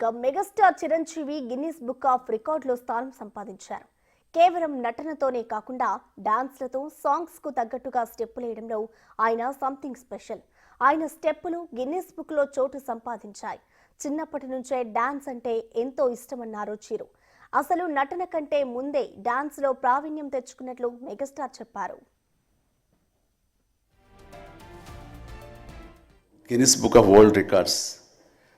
ఇక megastar Chiranjeevi Guinness book of రికార్డులో స్థానం సంపాదించారు. కేవలం నటనతోనే కాకుండా డాన్స్లతో సాంగ్స్కు తగ్గట్టుగా స్టెప్పులు వేయడంలో ఆయన సంథింగ్ స్పెషల్. ఆయన స్టెప్పులు గిన్నిస్ బుక్లో చోటు సంపాదించాయి. చిన్నప్పటి నుంచే డాన్స్ అంటే ఎంతో ఇష్టమన్నారు చిరు. అసలు నటన కంటే ముందే డాన్స్లో ప్రావీణ్యం తెచ్చుకున్నట్లు మెగాస్టార్ చెప్పారు. Guinness book of world records.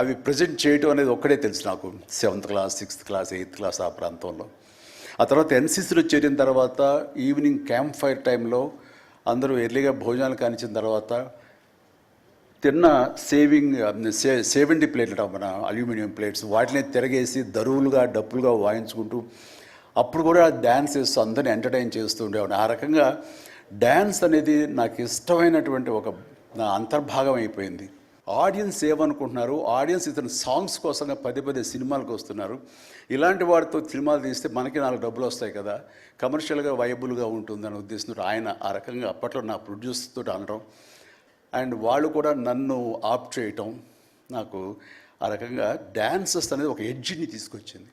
అవి ప్రజెంట్ చేయటం అనేది ఒక్కడే తెలుసు నాకు. Seventh class sixth class eighth class ఆ ప్రాంతంలో. ఆ తర్వాత ఎన్సీసీలో చేరిన తర్వాత ఈవినింగ్ క్యాంప్ ఫైర్ టైంలో అందరూ ఎర్లీగా భోజనాలు కానిచ్చిన తర్వాత తిన్న సేవింగ్ సే సేవెంటీ ప్లేట్లు మన అల్యూమినియం ప్లేట్స్ వాటిని తిరగేసి దరువులుగా డప్పులుగా వాయించుకుంటూ అప్పుడు కూడా డ్యాన్స్ చేస్తూ అందరిని ఎంటర్టైన్ చేస్తూ ఉండేవాడు ఆ రకంగా డ్యాన్స్ అనేది నాకు ఇష్టమైనటువంటి ఒక నా అంతర్భాగం అయిపోయింది. ఆడియన్స్ ఏమనుకుంటున్నారు? ఆడియన్స్ ఇతను సాంగ్స్ కోసంగా పదే పదే సినిమాలకు వస్తున్నారు. ఇలాంటి వాడితో సినిమాలు తీస్తే మనకి నాలుగు డబ్బులు వస్తాయి కదా. కమర్షియల్గా వైబుల్గా ఉంటుందని ఉద్దేశంతో ఆయన ఆ రకంగా అప్పట్లో నా ప్రొడ్యూసర్తో అనడం. అండ్ వాళ్ళు కూడా నన్ను ఆప్ చేయటం. నాకు ఆ రకంగా డ్యాన్సెస్ అనేది ఒక ఎడ్జిని తీసుకొచ్చింది.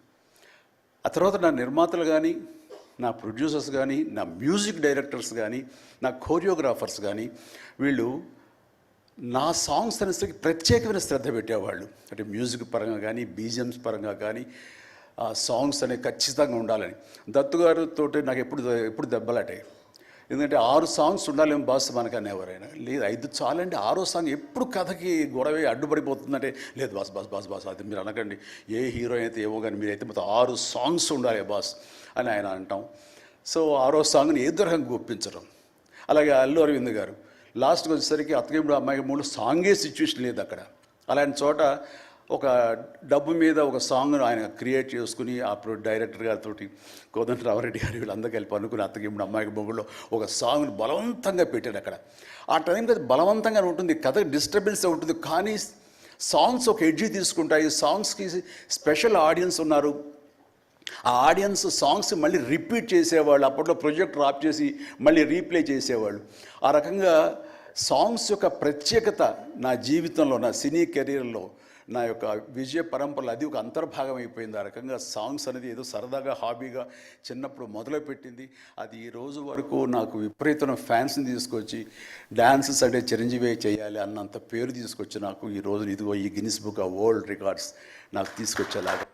ఆ తర్వాత నా నిర్మాతలు కానీ నా ప్రొడ్యూసర్స్ కానీ నా మ్యూజిక్ డైరెక్టర్స్ కానీ నా కోరియోగ్రాఫర్స్ కానీ వీళ్ళు నా సాంగ్స్ అనేసరికి ప్రత్యేకమైన శ్రద్ధ పెట్టేవాళ్ళు. అంటే మ్యూజిక్ పరంగా కానీ బీజిఎమ్స్ పరంగా కానీ ఆ సాంగ్స్ అనేవి ఖచ్చితంగా ఉండాలని. దత్తు గారితో నాకు ఎప్పుడు ఎప్పుడు దెబ్బలాటాయి ఎందుకంటే ఆరు సాంగ్స్ ఉండాలేమో బాస్ మనకని ఎవరైనా లేదు ఐదు చాలండి. ఆరో సాంగ్ ఎప్పుడు కథకి గొడవ అడ్డుపడిపోతుందంటే లేదు బాస్ బాస్ బాస్ బాస్ అది మీరు అనకండి. ఏ హీరో అయితే ఏమో కానీ మీరైతే మొత్తం ఆరు సాంగ్స్ ఉండాలి బాస్ అని ఆయన అంటాం. సో ఆరో సాంగ్ని ఏ రకంగా ఒప్పించడం అలాగే అల్లు అరవింద్ గారు. లాస్ట్కి వచ్చేసరికి అత్తగిప్పుడు అమ్మాయి మూడు సాంగే సిచ్యువేషన్ లేదు అక్కడ. అలాంటి చోట ఒక డబ్బు మీద ఒక సాంగ్ను ఆయన క్రియేట్ చేసుకుని ఆ డైరెక్టర్ గారితో కోదండ రామరెడ్డి గారు వీళ్ళందరూ కలిపి అనుకుని అత్తగిప్పుడు అమ్మాయికి బొగ్గులో ఒక సాంగ్ను బలవంతంగా పెట్టాడు అక్కడ. ఆ టైంకి అది బలవంతంగా ఉంటుంది కథ డిస్టర్బెన్స్ ఉంటుంది కానీ సాంగ్స్ ఒక ఎడ్జి తీసుకుంటాయి సాంగ్స్కి స్పెషల్ ఆడియన్స్ ఉన్నారు. ఆ ఆడియన్స్ సాంగ్స్ మళ్ళీ రిపీట్ చేసేవాళ్ళు అప్పట్లో ప్రొజెక్ట్ ఆఫ్ చేసి మళ్ళీ రీప్లే చేసేవాళ్ళు. ఆ రకంగా సాంగ్స్ యొక్క ప్రత్యేకత నా జీవితంలో నా సినీ కెరీర్లో నా యొక్క విజయ పరంపరలో అది ఒక అంతర్భాగం అయిపోయింది. ఆ రకంగా సాంగ్స్ అనేది ఏదో సరదాగా హాబీగా చిన్నప్పుడు మొదలుపెట్టింది. అది ఈ రోజు వరకు నాకు విపరీతమైన ఫ్యాన్స్ని తీసుకొచ్చి డ్యాన్సెస్ అంటే చిరంజీవి చేయాలి అన్నంత పేరు తీసుకొచ్చి నాకు ఈ రోజు ఇదిగో ఈ Guinness book of world records నాకు తీసుకొచ్చేలాగా